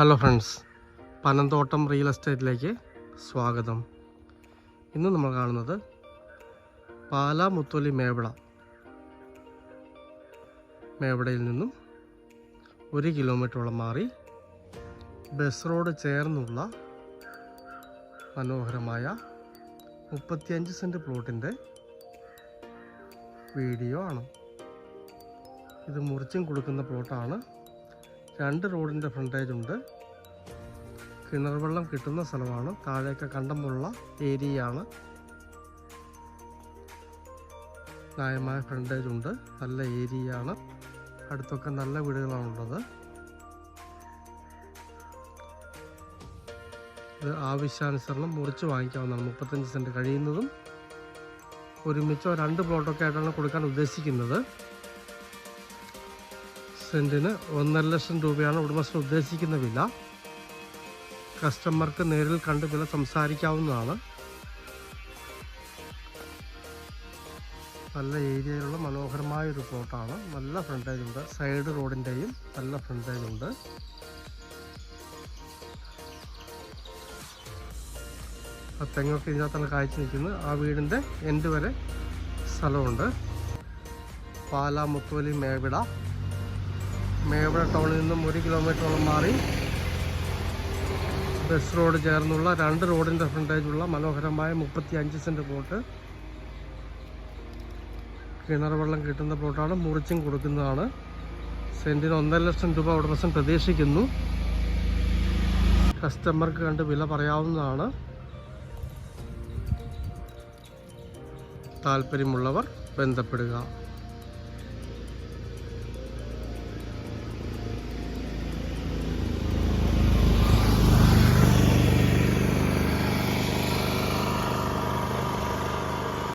Hello friends Panamthottam real എസ്റ്റേറ്റിലേക്ക് സ്വാഗതം. ഇന്ന് നമ്മൾ കാണുന്നത് പാല മുത്തൊലി മേവിള മേവിടയിൽ നിന്നും ഒരു കിലോമീറ്ററോളം മാറി ബസ് റോഡ് ചേർന്നുള്ള മനോഹരമായ മുപ്പത്തിയഞ്ച് സെന്റ് പ്ലോട്ടിന്റെ വീഡിയോ ആണ്. ഇത് മുറിച്ചും കൊടുക്കുന്ന പ്ലോട്ടാണ് രണ്ട് റോഡിന്റെ ഫ്രണ്ടേജ് ഉണ്ട്. കിണർ വെള്ളം കിട്ടുന്ന സ്ഥലമാണ്. താഴേക്ക് കണ്ടമുള്ള ഏരിയയാണ്. ന്യായമായ ഫ്രണ്ടേജ് ഉണ്ട്. നല്ല ഏരിയയാണ്. അടുത്തൊക്കെ നല്ല വീടുകളാണുള്ളത്. ഇത് ആവശ്യാനുസരണം മുറിച്ച് വാങ്ങിക്കാവുന്നതാണ്. മുപ്പത്തഞ്ച് സെന്റ് കഴിയുന്നതും ഒരുമിച്ചോ രണ്ട് പ്ലോട്ടൊക്കെ ആയിട്ടാണ് കൊടുക്കാൻ ഉദ്ദേശിക്കുന്നത്. സെന്റിന് ഒന്നര ലക്ഷം രൂപയാണ് ഉടമസ്ഥൻ ഉദ്ദേശിക്കുന്ന വില. കസ്റ്റമർക്ക് നേരിൽ കണ്ട് വില സംസാരിക്കാവുന്നതാണ്. നല്ല ഏരിയയിലുള്ള മനോഹരമായ ഒരു പ്ലോട്ടാണ്. നല്ല ഫ്രണ്ടേജ് ഉണ്ട്. സൈഡ് റോഡിന്റെയും നല്ല ഫ്രണ്ടേജ് ഉണ്ട്. തെങ്ങൊക്കെ ഇതിനകത്താണ് കാഴ്ച നിൽക്കുന്നത് ആ വീടിന്റെ എൻഡ് വരെ സ്ഥലമുണ്ട്. പാലാ മുത്തുവലി മേവിട. മേവിട ടൗണിൽ നിന്നും ഒരു കിലോമീറ്ററോളം മാറി ബസ് റോഡ് ചേർന്നുള്ള രണ്ട് റോഡിന്റെ ഫ്രണ്ടേജുള്ള മനോഹരമായ മുപ്പത്തി അഞ്ച് സെന്റ് പ്ലോട്ട് കിണർ വെള്ളം കിട്ടുന്ന പ്ലോട്ടാണ് മുറിച്ചും കൊടുക്കുന്നതാണ്. സെന്റിന് ഒന്നര ലക്ഷം രൂപ ഉടമസ്ഥൻ പ്രതീക്ഷിക്കുന്നു. കസ്റ്റമർക്ക് കണ്ട് വില പറയാവുന്നതാണ്. താല്പര്യമുള്ളവർ ബന്ധപ്പെടുക.